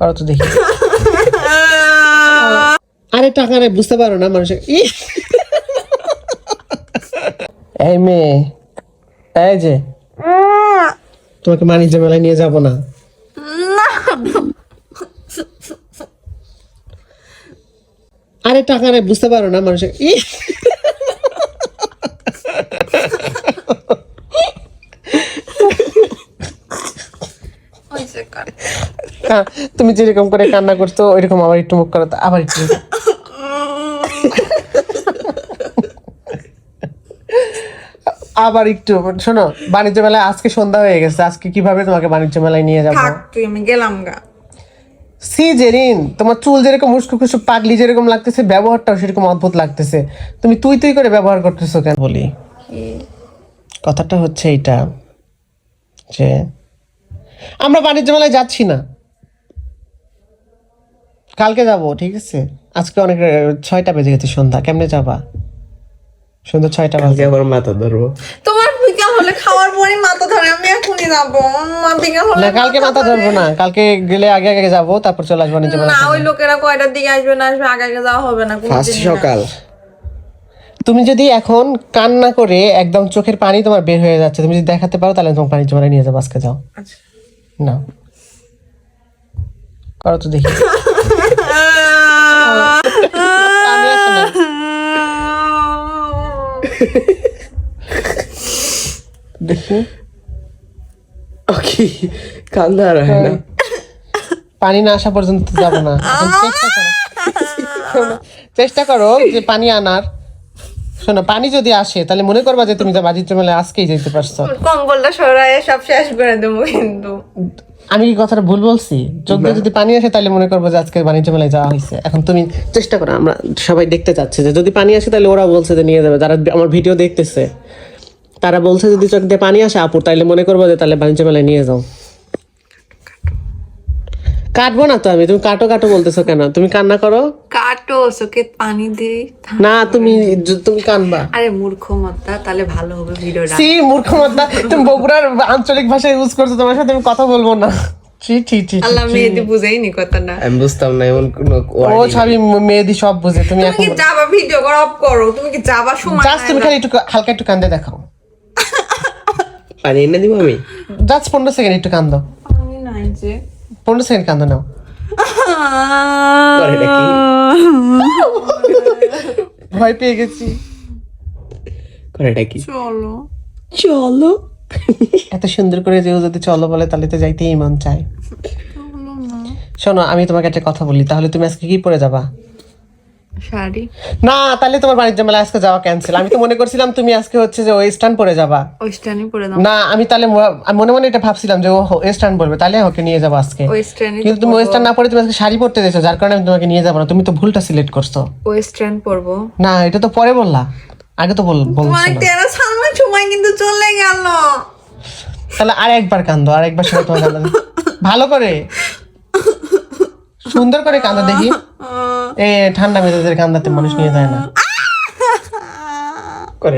পারো তো দেখি। আরে টাকা নেই বুঝতে পারো না মানুষের এই মেয়ে এই যে। তোমাকে বাণিজ্য মেলায় নিয়ে যাব না। আরে টাকা নেই বুঝতে পারো না মানুষের ই! আহ, তুমি যেরকম করে কান্না করতো ওইরকম আবার একটু মুখ করো আবার একটু আবার একটু শোনো বাণিজ্য মেলায় আজকে সন্ধ্যা হয়ে গেছে আজকে কীভাবে তোমাকে বাণিজ্য মেলায় নিয়ে যাব? তুই আমি গেলাম গা। সি জেরিন তোমার চুল যেরকম উস্কু খুশু পাগলি যেরকম লাগতেছে ব্যবহারটাও সেরকম অদ্ভুত লাগতেছে। তুমি তুই তুই করে ব্যবহার করতেছো কেন? বলি। কথাটা হচ্ছে এইটা যে আমরা বাণিজ্য মেলায় যাচ্ছি না। কালকে যাব ঠিক আছে? আজকে অনেক ছয়টা বেজে গেছে সন্ধ্যা কেমনে যাবা? সন্ধ্যা ছয়টা বাজে। আবার মাথা ধরবো। তোমার বিকাল হলে খাওয়ার পরে মাথা ধরে আমি এখনই যাব। মা বিকাল হলে না কালকে মাথা ধরবো না। কালকে গেলে আগে আগে যাব তারপর চলে আসব মেলা না ওই লোকেরা কয়টার দিকে আসবে না আসবে আগে আগে যাওয়া হবে না ফার্স্ট সকাল। তুমি যদি এখন কান্না করে একদম চোখের পানি তোমার বের হয়ে যাচ্ছে তুমি যদি দেখাতে পারো তাহলে তোমার পানি জমারে নিয়ে যাব আজকে যাও। আচ্ছা। না। করো তো দেখি। দেখি ওকে কান্দা আর হয় না। পানি না আসা পর্যন্ত যাব না। চেষ্টা করো। চেষ্টা করো যে পানি আনার। শোনো পানি যদি আসে তাহলে মনে করবা যে তুমি যা বাজিত্র মেলায় আজকেই যেতে পারছ। কম্বলটা সরাই সব শেষ করে দেবো কিন্তু। আমি কি কথাটা ভুল বলছি? চোখ দিয়ে যদি পানি আসে তাহলে মনে করব যে আজকে বাণিজ্য মেলায় যাওয়া হয়েছে। এখন তুমি চেষ্টা করো আমরা সবাই দেখতে চাচ্ছি যে যদি পানি আসে তাহলে ওরা বলছে যে নিয়ে যাবে। যারা আমার ভিডিও দেখতেছে তারা বলছে যদি চোখ দিয়ে পানি আসে আপুর তাহলে মনে করব যে তাহলে বাণিজ্য মেলায় নিয়ে যাও। কাটবো না তো আমি? তুমি কাটো কাটো বলতেছো কেন? তুমি কান্না করো? কাটো চোখে পানি দিই না তুমি তুমি কানবা। আরে মূর্খ মত্তা তাহলে ভালো হবে ভিডিওটা। সি মূর্খ মদ্দা তুমি বগুড়ার আঞ্চলিক ভাষা ইউজ করছ তোমার সাথে আমি কথা বলব না। আল্লাহ ছি। মেয়েদি বুঝেইনি কথাটা। আমি বুঝতাম না এমন কোন ও সবই মেয়েদি সব বুঝে। তুমি তুমি এখন কি যাবা ভিডিও করো অফ করো? তুমি কি যাবা সময় জাস্ট তুমি খালি একটু হালকা একটু কান্দে দেখাও। পানি এনে দিব আমি? জাস্ট পনেরো সেকেন্ড একটু কান্দো। আমি নাই যে। পনেরো সেকেন্ড কান্দ নাও। ভয় পেয়ে গেছি। করে নাকি? চলো। চলো। এত সুন্দর করে যেও যদি চলো বলে তাহলে তো যাইতেই মন চায়। শোনো আমি তোমাকে একটা কথা বলি তাহলে তুমি আজকে কি পরে যাবা? শাড়ি। না তাহলে তোমার বাণিজ্য মেলা আজকে যাওয়া ক্যান্সেল আমি তো মনে করছিলাম তুমি আজকে হচ্ছে যে ওয়েস্টার্ন পরে যাবা। ওয়েস্টার্নই পরে দাও না আমি তাহলে মনে মনে এটা ভাবছিলাম যে ও ওয়েস্টার্ন পরবে তাহলে ওকে নিয়ে যাব আজকে। ওয়েস্টার্নই কিন্তু তুমি ওয়েস্টার্ন না পরে তুমি আজকে শাড়ি পরতে দিয়েছ যার কারণে আমি তোমাকে নিয়ে যাব না। তুমি তো ভুলটা সিলেক্ট করছ। ওয়েস্টার্ন পরবো। না এটা তো পরে বললা। আগে তো বল সালমান সময় কিন্তু চলে গেল। তাহলে আর একবার কান্দো আর একবার তোমার ভালো করে। সুন্দর করে কান্দো দেখি। এ ঠান্ডা মেজাজের কান্দাতে মানুষ নিয়ে যায় না। করে